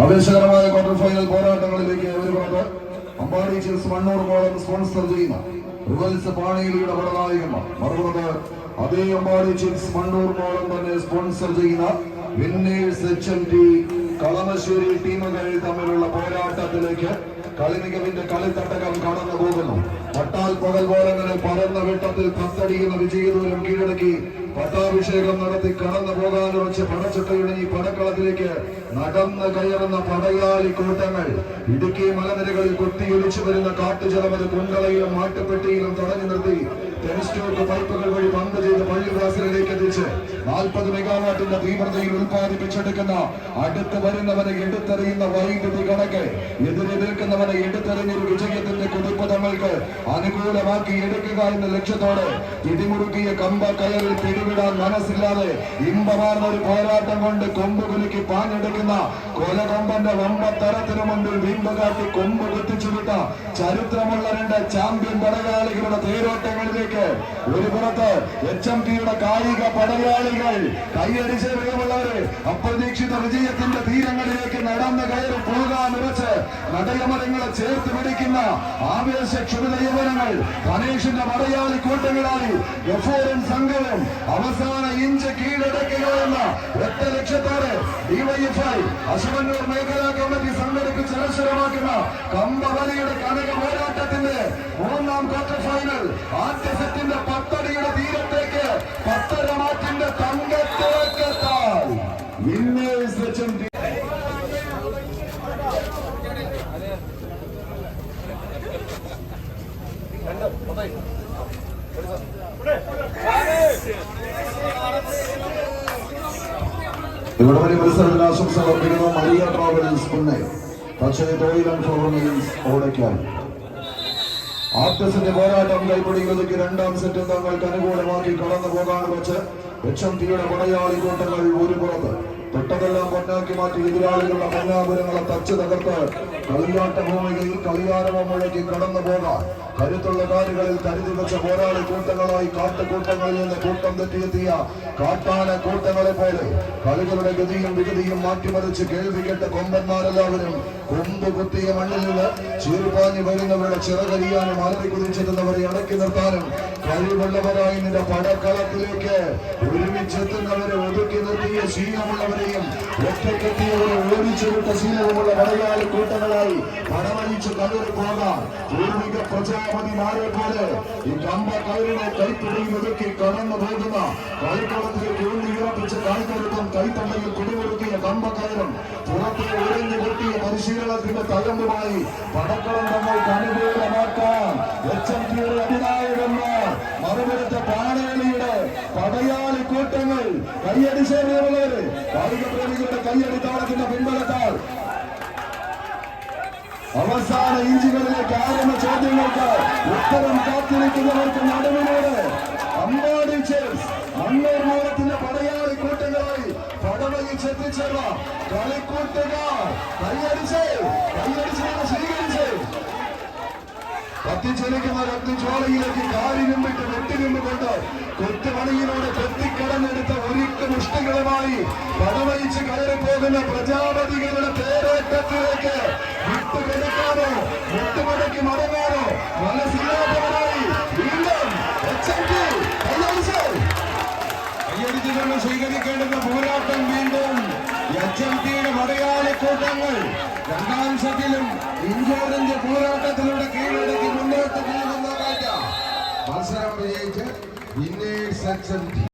ആവേശകരമായ quarter final പോരാട്ടങ്ങളിലേക്ക് ഒരുപാട് അമ്പാടി ചിൽസ് മണ്ണൂർ കോളം സ്പോൺസർ ചെയ്യുന്ന റിവൽസ് പാണിയിലൂടെ പടനായകന്മാർ മറുപടി അതേ അമ്പാടി ചിൽസ് മണ്ണൂർ കോളം തന്നെ സ്പോൺസർ ചെയ്യുന്ന winners H M T Kalamassery ടീമുകൾ തമ്മിലുള്ള പോരാട്ടത്തിലേക്ക് കളിമികവിന്റെ കളിത്തട്ടകം കടന്നു പോകുന്നു പട്ടാൽ പകൽ പോലങ്ങനെ പരന്ന വെട്ടത്തിൽ പത്തടിയുന്ന വിജയദൂരം കീഴടക്കി പട്ടാഭിഷേകം നടത്തി കടന്നു പോകാൻ വെച്ച് പടച്ചട്ടയുടെ ഈ പടക്കളത്തിലേക്ക് നടന്ന് കയറുന്ന പടയാളി കൂട്ടങ്ങൾ ഇടുക്കി മലനിരകളിൽ കൊത്തിയൊലിച്ചു വരുന്ന കാട്ടുജലമത് കുണ്ടളയിലും മാട്ടുപെട്ടിയിലും തടഞ്ഞു നിർത്തി ടെലിസ്റ്റോക്ക് പൈപ്പുകൾ വഴി പമ്പ് ചെയ്ത് പള്ളിവാസലിലേക്ക് എത്തിച്ച് നാൽപ്പത് മെഗാവാട്ടിന്റെ തീവ്രതയിൽ ഉൽപ്പാദിപ്പിച്ചെടുക്കുന്ന അടുത്ത് വരുന്നവനെ എടുത്തെറിയുന്ന വൈദ്യുതി കണക്ക് എതിരെ നിൽക്കുന്നവനെ എടുത്തെറിഞ്ഞൊരു വിജയത്തിന്റെ കുതിപ്പ് തങ്ങൾക്ക് അനുകൂലമാക്കി എടുക്കുക എന്ന ലക്ഷ്യത്തോടെ പിടിമുറുക്കിയ കമ്പ കയറിൽ പിടിവിടാൻ മനസ്സില്ലാതെ ഇമ്പമാർന്ന ഒരു പോരാട്ടം കൊണ്ട് കൊമ്പ് കുലുക്കി പാഞ്ഞെടുക്കുന്ന കൊലകൊമ്പന്റെ വമ്പത്തരത്തിനു മുമ്പിൽ വീമ്പ് കാട്ടി കൊമ്പ് കുത്തിച്ചുവിട്ട ചരിത്രമുള്ള രണ്ട് ചാമ്പ്യൻ പടയാളികളുടെ തേരോട്ടങ്ങളിലേക്ക്. ഒരു പുറത്ത് എച്ച് എം ടിയുടെ കായിക പടയാളികൾ കൈയടിച്ച് പ്രിയമുള്ളവര് അപ്രതീക്ഷിത വിജയത്തിന്റെ തീരങ്ങളിലേക്ക് നടന്നു കയറി പോകാൻ ഉറച്ച് നടയമരങ്ങളെ ചേർത്ത് പിടിക്കുന്ന ആവേശ ക്ഷുഭിത യവനങ്ങൾ ഗണേഷിന്റെ പടയാളി കൂട്ടങ്ങളായി സംഘവും അവസാന ഇഞ്ച് കീഴടക്കുക എന്ന ഒറ്റ ലക്ഷ്യത്തോടെ ഡിവൈഎഫ്ഐ അശുവന്നൂർ മേഖലാ കമ്മിറ്റി സംഘടിപ്പിച്ച് അനശ്വരമാക്കുന്ന കമ്പവലിയുടെ കനക പോരാട്ടത്തിന്റെ മൂന്നാം ക്വാർട്ടർ ഫൈനൽ ആദ്യ സെറ്റിന്റെ പത്തടിയുടെ തീരത്തേക്ക് പത്തര മാറ്റിന്റെ തങ്കത്തിലേക്ക് എത്താൻ വിന്നേഴ്സ് എച്ച് ഇവിടെ വരെ മത്സരത്തിന് ആശംസ അർപ്പിക്കുന്നു മരിയ ട്രാവൽസ് പുന്നെ. പക്ഷേ തൊഴിൽ ആൻഡ് ഓടയ്ക്കാൻ ആർട്ടിസിന്റെ പോരാട്ടം കൈപിടിക്കുന്നതിക്ക് രണ്ടാം സെറ്റ് തങ്ങൾക്ക് അനുകൂലമാക്കി കടന്നു പോകാൻ വെച്ച് ലക്ഷം തീയുടെ പടയാളി കൂട്ടങ്ങൾ ഒരു പുറത്ത് പെട്ടതെല്ലാം പൊന്നാക്കി മാറ്റി എതിരാളികളുടെ പൊന്നാപുരങ്ങളെ തച്ച് തകർത്ത് കളിയാട്ട ഭൂമികയിൽ കളിയാരവം കടന്നു പോകാൻ. കരുത്തുള്ള കാലുകളിൽ കരുതി വെച്ച പോരാളി കൂട്ടങ്ങളായി കാട്ടുകൂട്ടങ്ങളിൽ നിന്ന് കൂട്ടം തെറ്റിയെത്തിയ കാട്ടാന കൂട്ടങ്ങളെ പോലെ കളികളുടെ ഗതിയും വിഗതിയും മാറ്റിമറിച്ച് കേൾവി കേട്ട കൊമ്പന്മാരെല്ലാവരും കൊമ്പ് കുത്തിയ മണ്ണിൽ നിന്ന് ചീർപ്പാഞ്ഞു വരുന്നവരുടെ ചിറകരിയാനും അലറി കുതിച്ചെത്തുന്നവരെ അടക്കി നിർത്താനും കഴിവുള്ളവരായി നിന്റെ പടക്കളത്തിലേക്ക് ഒരുമിച്ചെത്തുന്നവരെ ഒതുക്കി നിർത്തിയ ശീലമുള്ളവരെയും ഒറ്റക്കെത്തിയവരെ ഓടിച്ചുവിട്ട മലയാളി പടയാളി കൂട്ടങ്ങളായി പടമഴിച്ച് കയറി പോകാൻ പൂർവിക പ്രജാപതിമാരെ പോലെ ഈ കമ്പ കയറിനെ കൈപ്പിടിയിൽ ഒതുക്കി കടന്നു പോകുന്ന കളിക്കളത്തിലേക്ക് ഊന്നി ഉറപ്പിച്ച് കാൽക്കരുത്തും കൈത്തണ്ടയിൽ കുടികൊടുക്കിയ കമ്പ കയറും പുറത്തെ ഉഴഞ്ഞു പൊട്ടിയ പരിശീലനത്തിന്റെ തകമ്പുമായി പടക്കളം തങ്ങൾക്ക് അനുകൂലമാക്കാൻ എച്ച് എം ടിയുടെ അധിനായകന്മാർ മറുപുറത്ത പാണേലിയുടെ പടയാളി കൂട്ടങ്ങൾ കൈയടിച്ചേറിയുള്ളവര് കായിക പ്രേമികളുടെ കൈയടി താളത്തിന്റെ പിൻബലത്താൽ അവസാന ഇഞ്ചുകളിലേക്ക് ആരംഭ ചോദ്യങ്ങൾക്ക് ഉത്തരം കാത്തിരിക്കുന്നവർക്ക് നടുവിനോട് അമ്പാടി ചേർസ് മണ്ണൂർ മൂലത്തിന്റെ പടയാളി കൂട്ടങ്ങളായി പടവയിച്ചെത്തിച്ചേർന്ന കളിക്കൂട്ടുകാർ. കൈയടിച്ച് കൈയടിച്ച് സ്വീകരിച്ച്. കത്തിച്ചൊലിക്കുന്ന രക്തജ്വാലയിലേക്ക് കാലിനും വിട്ട് വെട്ടിനും കൊണ്ട് കൊത്തുപണിയിലൂടെ കൊത്തിക്കടന്നെടുത്ത ഒരുക്ക മുഷ്ടികളുമായി പടവയിച്ച് കയറി പോകുന്ന പ്രജാപതികളുടെ വിട്ടുകൊടുക്കാനോ മുട്ടുമടക്കി മടങ്ങാനോ? മനസ്സില്ലാത്തവരായി വീണ്ടും കൈയടിച്ചുകൊണ്ട് സ്വീകരിക്കേണ്ടുന്ന പോരാട്ടം വീണ്ടും എച്ച് എം ടിയുടെ മലയാളി കൂട്ടങ്ങൾ രണ്ടാം സെറ്റിലും ഇഞ്ചോറഞ്ച് പോരാട്ടത്തിലൂടെ കീഴടക്കി മുന്നോട്ട് പോകുന്ന കാഴ്ച മത്സരം വിജയിച്ച് വിന്നേഴ്സ് എച്ച് എം ടി.